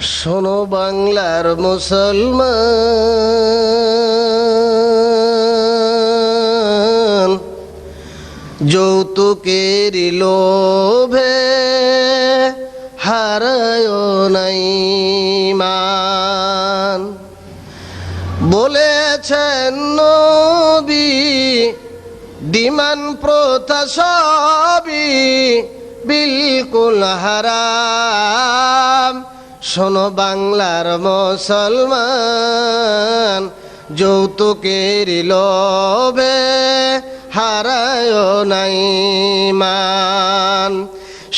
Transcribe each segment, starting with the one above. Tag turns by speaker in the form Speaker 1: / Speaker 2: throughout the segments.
Speaker 1: শোনো বাংলার মুসলমান, যৌতুকের লোভে হারায় নাই মান। বলেছেন নবী, ডিমান প্রথা সবই বিলকুল হারাম। শোনো বাংলার মুসলমান, যৌতুকের লোভে হারায় নাই মান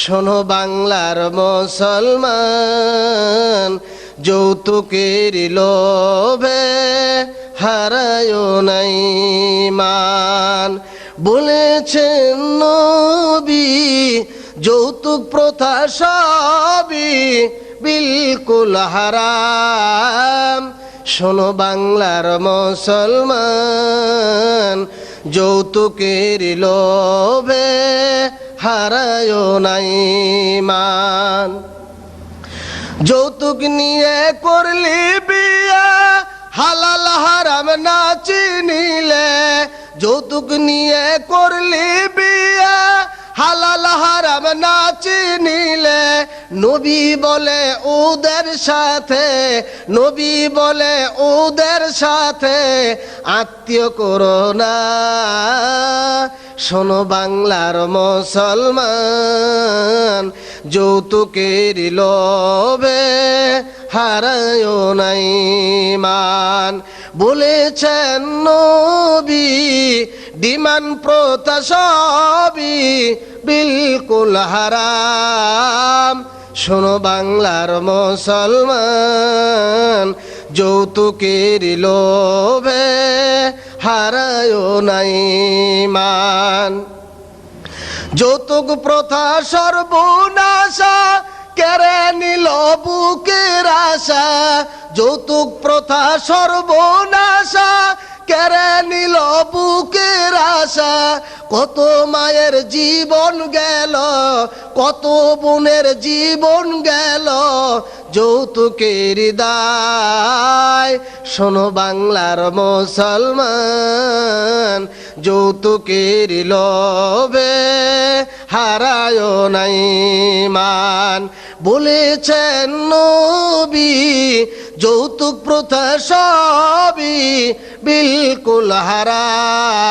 Speaker 1: শোনো বাংলার মুসলমান, যৌতুকের লোভে হারায় নাই মান বলেছেন নবী, যৌতুক প্রথা সবই বিলকুল হারাম। শোনো বাংলার মুসলমান, যৌতুকের লোভে হারায় নাই মান যৌতুক নিয়ে করলি বিয়া, হালাল হারাম না চিনিলে। যৌতুক নিয়ে করলি বিয়া, হালাল হারাম না চিনিলে। নবী বলে ওদের সাথে, নবী বলে ওদের সাথে, আত্মীয় করো না। শোনো বাংলার মুসলমান, যৌতুকের লোভে হারায় নাই মান বলেছেন নবী ডিমান প্রথা সবই বিলকুল হারাম। শোনো বাংলার মুসলমান, যৌতুকের লোভে হারায় নাই মান যৌতুক প্রথা সর্বনাশা, কেড়ে নিল বুকের আশা। যৌতুক প্রথা সর্বনাশা, কেড়ে নিল বুকের আশা কত মায়ের জীবন গেল, কত বোনের জীবন গেল, যৌতুকের দায়। শোনো বাংলার মুসলমান, যৌতুকের লোভে হারায় নাই মান বলেছেন নবী, যৌতুক প্রথা সবই বিলকুল হারাম।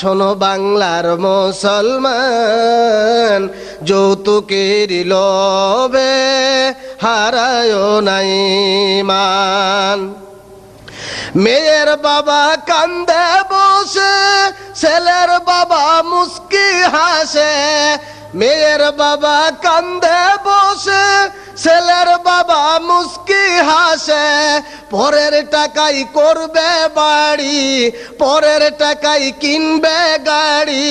Speaker 1: শোনো বাংলার মুসলমান, যৌতুকের লোভে হারায় নাই মান মেয়ের বাবা কান্দে বসে, ছেলের বাবা মুস্কি হাসে। মেয়ের বাবা কান্দে ছেলের বাবা মুস্কি হাসে, পরের টাকাই করবে বাড়ি, পরের টাকাই কিনবে গাড়ি,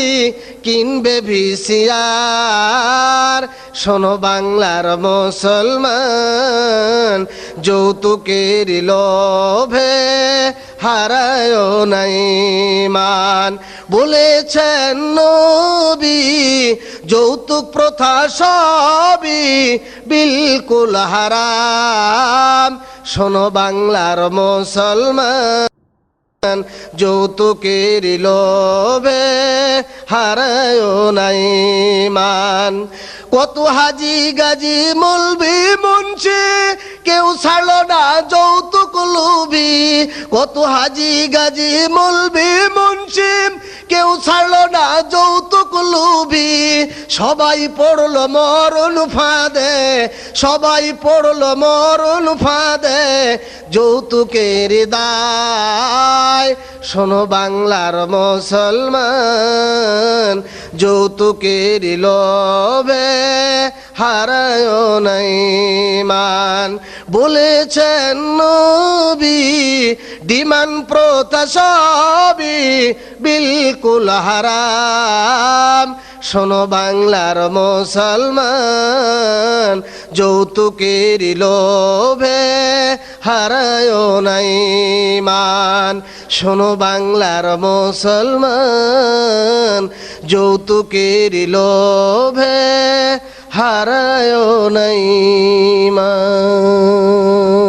Speaker 1: কিনবে ভিসিয়ার শোনো বাংলার মুসলমান, যৌতুকের লোভে হারায় নাই মান বলেছেন নবী যৌতুক প্রথা সবই বিলকুল হারাম। শোনো বাংলার মুসলমান, যৌতুকের লোভে হারায় নাই মান কত হাজি গাজি মলবি মুন্সি কেউ ছাড়লো না যৌতুক লুবি কত হাজি গাজি মলবি সবাই পড়ল মরণ ফাঁদে, সবাই পড়ল মরণ ফাঁদে, যৌতুকের দায়। শোনো বাংলার মুসলমান, যৌতুকের লোভে হারায় নাই মান বলেছেন নবী, ডিমান প্রথা সবই বিলকুল হারাম। শোনো বাংলার মুসলমান, যৌতুকের লোভে হারায় নাই মান শোনো বাংলার মুসলমান, যৌতুকের লোভে হারায় নাই মান